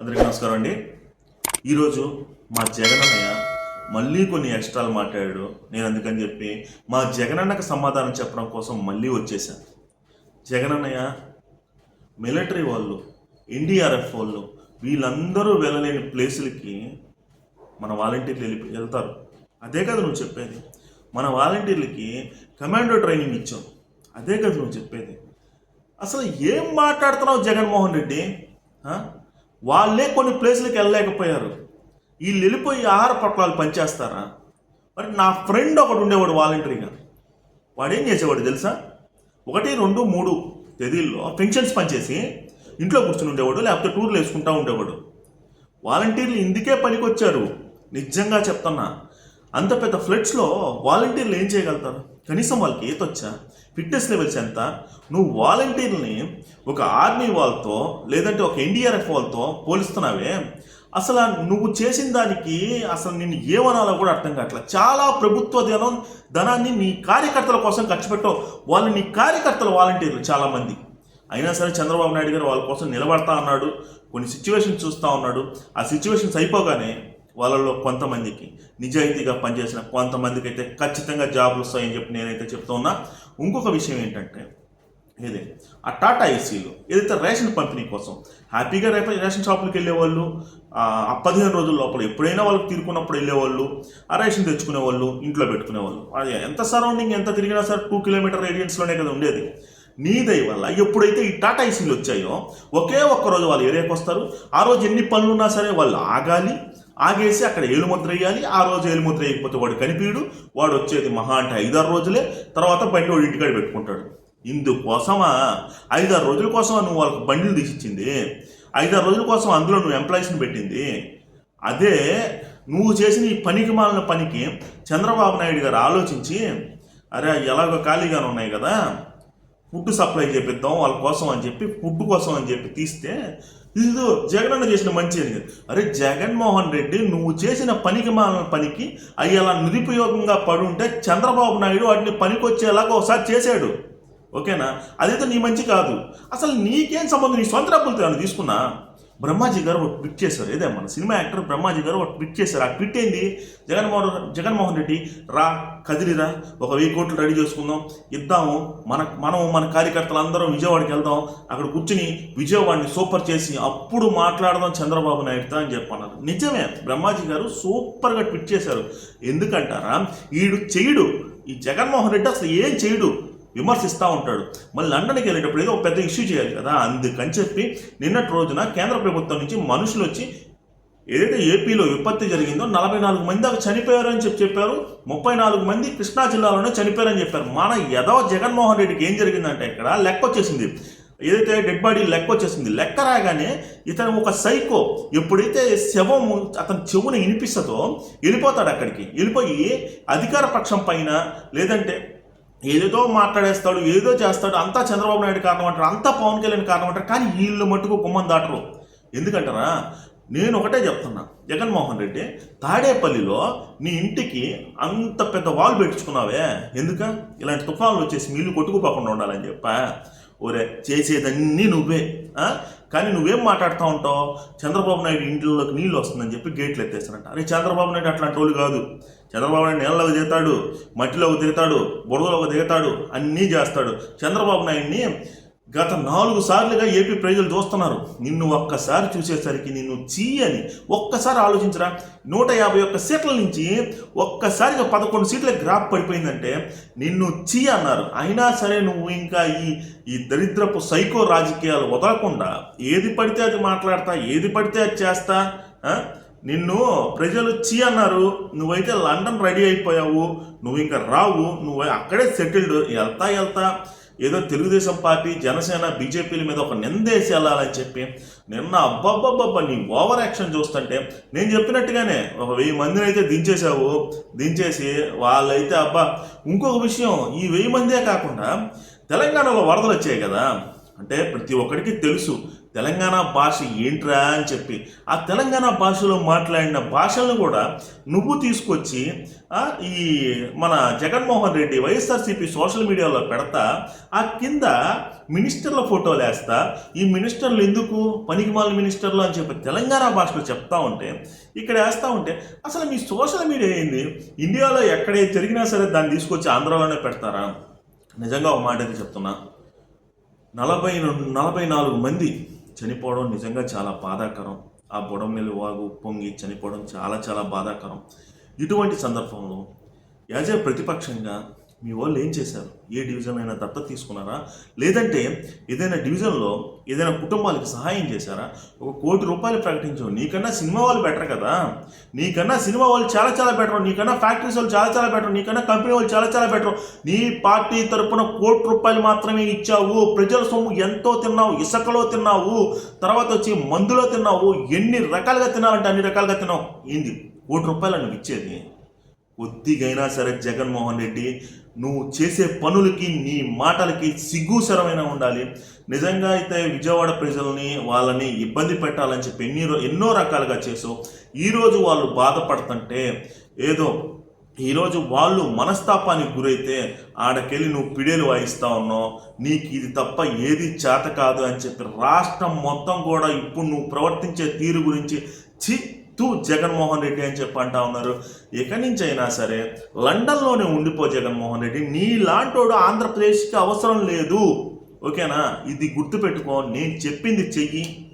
అందరికీ నమస్కారం అండి. ఈరోజు మా జగనన్నయ్య మళ్ళీ కొన్ని ఎక్స్ట్రాలు మాట్లాడాడు. నేను అందుకని చెప్పి మా జగనన్నకు సమాధానం చెప్పడం కోసం మళ్ళీ వచ్చేసాను జగనన్నయ్య మిలిటరీ వాళ్ళు ఎన్డీఆర్ఎఫ్ వాళ్ళు వీళ్ళందరూ వెళ్ళలేని ప్లేసులకి మన వాలంటీర్లు వెళ్ళి వెళ్తారు. అదే కదా నువ్వు చెప్పేది. మన వాలంటీర్లకి కమాండో ట్రైనింగ్ ఇచ్చాం. అదే కదా నువ్వు చెప్పేది. అసలు ఏం మాట్లాడుతున్నావు జగన్మోహన్ రెడ్డి? వాళ్ళే కొన్ని ప్లేసులకు వెళ్ళలేకపోయారు. వీళ్ళు వెళ్ళిపోయి ఆహార పట్టాలు పనిచేస్తారా? మరి నా ఫ్రెండ్ ఒకడు ఉండేవాడు వాలంటరీగా. వాడు ఏం చేసేవాడు తెలుసా? ఒకటి రెండు మూడు తేదీల్లో పెన్షన్స్ పనిచేసి ఇంట్లో కూర్చుని ఉండేవాడు లేకపోతే టూర్లు వేసుకుంటా ఉండేవాడు. వాలంటీర్లు ఇందుకే పనికొచ్చారు. నిజంగా చెప్తున్నా. అంత పెద్ద ఫ్లడ్స్లో వాలంటీర్లు ఏం చేయగలుగుతారు? కనీసం వాళ్ళకి ఈత వచ్చా ఫిట్నెస్ లెవెల్స్ ఎంత? నువ్వు వాలంటీర్ని ఒక ఆర్మీ వాళ్ళతో లేదంటే ఒక ఎన్డీఆర్ఎఫ్ వాళ్ళతో పోలిస్తున్నావే. అసలు నువ్వు చేసిన దానికి అసలు నిన్ను ఏమనాలో కూడా అర్థం కావట్లేదు చాలా ప్రభుత్వ ధనం ధనాన్ని నీ కార్యకర్తల కోసం ఖర్చు పెట్టావు. వాళ్ళు నీ కార్యకర్తలు వాలంటీర్లు చాలామంది. అయినా సరే చంద్రబాబు నాయుడు గారు వాళ్ళ కోసం నిలబడతా ఉన్నాడు. కొన్ని సిచ్యువేషన్స్ చూస్తూ ఉన్నాడు. ఆ సిచ్యువేషన్స్ అయిపోగానే వాళ్ళలో కొంతమందికి నిజాయితీగా పనిచేసిన కొంతమందికి అయితే ఖచ్చితంగా జాబ్లు వస్తాయని చెప్పి నేనైతే చెప్తా ఉన్నా. ఇంకొక విషయం ఏంటంటే ఇది ఆ టాటా ఏసీలు ఏదైతే రేషన్ పంపిణీ కోసం హ్యాపీగా రేప రేషన్ షాపులకు వెళ్ళేవాళ్ళు ఆ పదిహేను రోజుల లోపల ఎప్పుడైనా వాళ్ళకి తీరుకున్నప్పుడు వెళ్ళేవాళ్ళు ఆ రేషన్ తెచ్చుకునేవాళ్ళు ఇంట్లో పెట్టుకునేవాళ్ళు. అది ఎంత సరౌండింగ్ ఎంత తిరిగినా సరే టూ కిలోమీటర్ రేడియన్స్లోనే కదా ఉండేది. నీ దయ వల్ల ఎప్పుడైతే ఈ టాటా ఏసీలు వచ్చాయో ఒకే ఒక్క రోజు వాళ్ళు ఏరియాకి వస్తారు. ఆ రోజు ఎన్ని పనులు ఉన్నా సరే వాళ్ళు ఆగాలి ఆగేసి అక్కడ ఏలుముద్ర వేయాలి. ఆ రోజు ఏలుముద్ర వేయకపోతే వాడు కనిపించడు. వాడు వచ్చేది మహా అంటే ఐదారు రోజులే. తర్వాత బండి వాడు ఇంటికాడ పెట్టుకుంటాడు. ఇందుకోసమా? ఐదారు రోజుల కోసం నువ్వు వాళ్ళకి బండిలు తీసిచ్చింది ఐదారు రోజుల కోసం అందులో నువ్వు ఎంప్లాయీస్ని పెట్టింది? అదే నువ్వు చేసిన ఈ పనికి మాలిన పనికి చంద్రబాబు నాయుడు గారు ఆలోచించి అరే ఎలాగో ఖాళీగానే ఉన్నాయి కదా. ఫుడ్ సప్లై చేపిద్దాం వాళ్ళ కోసం అని చెప్పి ఫుడ్ కోసం అని చెప్పి తీస్తే ఇది జగన్ అన్న చేసిన మంచి అని కాదు. అరే జగన్మోహన్ రెడ్డి నువ్వు చేసిన పనికి మాలిన పనికి అవి అలా నిరుపయోగంగా పడుంటే చంద్రబాబు నాయుడు వాటిని పనికొచ్చేలాగా ఒకసారి చేశాడు. ఓకేనా? అదైతే నీ మంచి కాదు. అసలు నీకేం సంబంధం? నీ సొంత డబ్బులు తీసుకున్నా? బ్రహ్మాజీ గారు ఒక ట్విట్ చేశారు. ఏదే మన సినిమా యాక్టర్ బ్రహ్మాజీ గారు ఒక ట్విట్ చేశారు. ఆ ట్విట్ ఏంది? జగన్మోహన్ జగన్మోహన్ రెడ్డి రా కదిలిరా ఒక వెయ్యి కోట్లు రెడీ చేసుకుందాం. ఇద్దాము. మన మనం మన కార్యకర్తలు అందరం విజయవాడకి వెళ్దాం. అక్కడ కూర్చుని విజయవాడని సూపర్ చేసి అప్పుడు మాట్లాడదాం చంద్రబాబు నాయుడుతో అని చెప్పన్నారు. నిజమే బ్రహ్మాజీ గారు సూపర్గా ట్విట్ చేశారు. ఎందుకంటారా? ఈడు చేయుడు ఈ జగన్మోహన్ రెడ్డి అసలు ఏం చేయడు విమర్శిస్తూ ఉంటాడు. మళ్ళీ లండన్కి వెళ్ళేటప్పుడు ఏదో ఒక పెద్ద ఇష్యూ చేయాలి కదా? అందుకని చెప్పి నిన్నటి రోజున కేంద్ర ప్రభుత్వం నుంచి మనుషులు వచ్చి ఏదైతే ఏపీలో విపత్తి జరిగిందో నలభై నాలుగు మంది దాకా చనిపోయారు అని చెప్పి చెప్పారు. ముప్పై నాలుగు మంది కృష్ణా జిల్లాలోనే చనిపోయారని చెప్పారు. మన యదవ జగన్మోహన్ రెడ్డికి ఏం జరిగిందంటే ఇక్కడ లెక్క వచ్చేసింది. ఏదైతే డెడ్ బాడీ లెక్క వచ్చేసింది లెక్క రాగానే ఇతను ఒక సైకో. ఎప్పుడైతే శవం అతని చెవుని వినిపిస్తుందో వెళ్ళిపోతాడు అక్కడికి. వెళ్ళిపోయి అధికార పక్షం పైన లేదంటే ఏదేదో మాట్లాడేస్తాడు ఏదో చేస్తాడు అంతా చంద్రబాబు నాయుడు కారణం అంటారు అంతా పవన్ కళ్యాణ్ కారణం అంటారు కానీ వీళ్ళు మట్టుకు గుమ్మం దాటరు. ఎందుకంటారా? నేను ఒకటే చెప్తున్నా. జగన్మోహన్ రెడ్డి తాడేపల్లిలో నీ ఇంటికి అంత పెద్ద వాల్ పెట్టించుకున్నావే. ఎందుక? ఇలాంటి తుఫాన్లు వచ్చేసి నీళ్ళు కొట్టుకుపోకుండా ఉండాలని చెప్పా. ఒరే చేసేదన్నీ నువ్వే కానీ నువ్వేం మాట్లాడుతూ ఉంటావు? చంద్రబాబు నాయుడు ఇంట్లోకి నీళ్ళు వస్తుందని చెప్పి గేట్లు ఎత్తేస్తానంట అరే చంద్రబాబు నాయుడు అట్లాంటి వాళ్ళు కాదు. చంద్రబాబు నాయుడు నీళ్ళలోకి దిగుతాడు మట్టిలోకి దిగుతాడు బురదలోకి దిగుతాడు అన్నీ చేస్తాడు. చంద్రబాబు నాయుడిని గత నాలుగు సార్లుగా ఏపీ ప్రజలు చూస్తున్నారు. నిన్ను ఒక్కసారి చూసేసరికి నిన్ను చీ అని ఒక్కసారి ఆలోచించరా. నూట యాభై ఒక్క సీట్ల నుంచి ఒక్కసారిగా పదకొండు సీట్ల గ్రాప్ పడిపోయిందంటే నిన్ను చీ అన్నారు. అయినా సరే నువ్వు ఇంకా ఈ ఈ దరిద్రపు సైకో రాజకీయాలు వదలకుండా ఏది పడితే అది మాట్లాడతా ఏది పడితే అది చేస్తా నిన్ను ప్రజలు చీ అన్నారు. నువ్వైతే లండన్ రెడీ అయిపోయావు. నువ్వు ఇంకా రావు. నువ్వు అక్కడే సెటిల్డ్. వెళ్తా వెళ్తా ఏదో తెలుగుదేశం పార్టీ జనసేన బీజేపీల మీద ఒక నిందేసి వెళ్ళాలని చెప్పి నిన్న అబ్బబ్బబ్బబ్బ నీ ఓవర్ యాక్షన్ చూస్తుంటే నేను చెప్పినట్టుగానే ఒక వెయ్యి మందిని అయితే దించేశావు. దించేసి వాళ్ళైతే అబ్బా ఇంకొక విషయం ఈ వెయ్యి మందే కాకుండా తెలంగాణలో వరదలు వచ్చాయి కదా. అంటే ప్రతి ఒక్కడికి తెలుసు తెలంగాణ భాష ఏంట్రా అని చెప్పి. ఆ తెలంగాణ భాషలో మాట్లాడిన భాషలను కూడా నువ్వు తీసుకొచ్చి ఈ మన జగన్మోహన్ రెడ్డి వైఎస్ఆర్సీపీ సోషల్ మీడియాలో పెడతా ఆ కింద మినిస్టర్ల ఫోటోలు వేస్తా. ఈ మినిస్టర్లు ఎందుకు? పనికిమాల మినిస్టర్లు అని చెప్పి తెలంగాణ భాషలో చెప్తా ఉంటే ఇక్కడ వేస్తూ ఉంటే అసలు మీ సోషల్ మీడియా ఏంది? ఇండియాలో ఎక్కడే జరిగినా సరే దాన్ని తీసుకొచ్చి ఆంధ్రాలోనే పెడతారా? నిజంగా ఒక మాట అయితే చెప్తున్నా. నలభై నలభై నాలుగు మంది చనిపోవడం నిజంగా చాలా బాధాకరం. ఆ బుడమేలు వాగు పొంగి చనిపోవడం చాలా చాలా బాధాకరం. ఇటువంటి సందర్భంలో యాజ్ ఏ ప్రతిపక్షంగా మీ వాళ్ళు ఏం చేశారు? ఏ డివిజన్ అయినా దత్తత తీసుకున్నారా? లేదంటే ఏదైనా డివిజన్లో ఏదైనా కుటుంబాలకు సహాయం చేశారా? ఒక కోటి రూపాయలు ప్రకటించావు. నీకన్నా సినిమా వాళ్ళు బెటర్ కదా? నీకన్నా సినిమా వాళ్ళు చాలా చాలా బెటర్. నీకన్నా ఫ్యాక్టరీస్ వాళ్ళు చాలా చాలా బెటర్. నీకన్నా కంపెనీ వాళ్ళు చాలా చాలా బెటర్. నీ పార్టీ తరపున కోటి రూపాయలు మాత్రమే ఇచ్చావు. ప్రజల సొమ్ము ఎంతో తిన్నావు. ఇసుకలో తిన్నావు. తర్వాత వచ్చి మందులో తిన్నావు. ఎన్ని రకాలుగా తినాలంటే అన్ని రకాలుగా తిన్నావు. ఏంది? కోటి రూపాయలు నువ్వు ఇచ్చేది? కొద్దిగైనా సరే జగన్మోహన్ రెడ్డి నువ్వు చేసే పనులకి నీ మాటలకి సిగ్గుసరమైన ఉండాలి. నిజంగా అయితే విజయవాడ ప్రజల్ని వాళ్ళని ఇబ్బంది పెట్టాలని చెప్పి ఎన్ని ఎన్నో రకాలుగా చేసావు ఈరోజు వాళ్ళు బాధపడుతుంటే ఏదో ఈరోజు వాళ్ళు మనస్తాపానికి గురైతే ఆడకెళ్ళి నువ్వు పిడేలు వాయిస్తా ఉన్నావు. నీకు ఇది తప్ప ఏది చేత కాదు అని చెప్పి రాష్ట్రం మొత్తం కూడా ఇప్పుడు నువ్వు ప్రవర్తించే తీరు గురించి చి తూ జగన్మోహన్ రెడ్డి అని చెప్పి అంటా ఉన్నారు. ఎక్కడి నుంచి అయినా సరే లండన్లోనే ఉండిపో జగన్మోహన్ రెడ్డి. నీ లాంటోడు ఆంధ్రప్రదేశ్కి అవసరం లేదు. ఓకేనా? ఇది గుర్తుపెట్టుకో. నేను చెప్పింది చెయ్యి.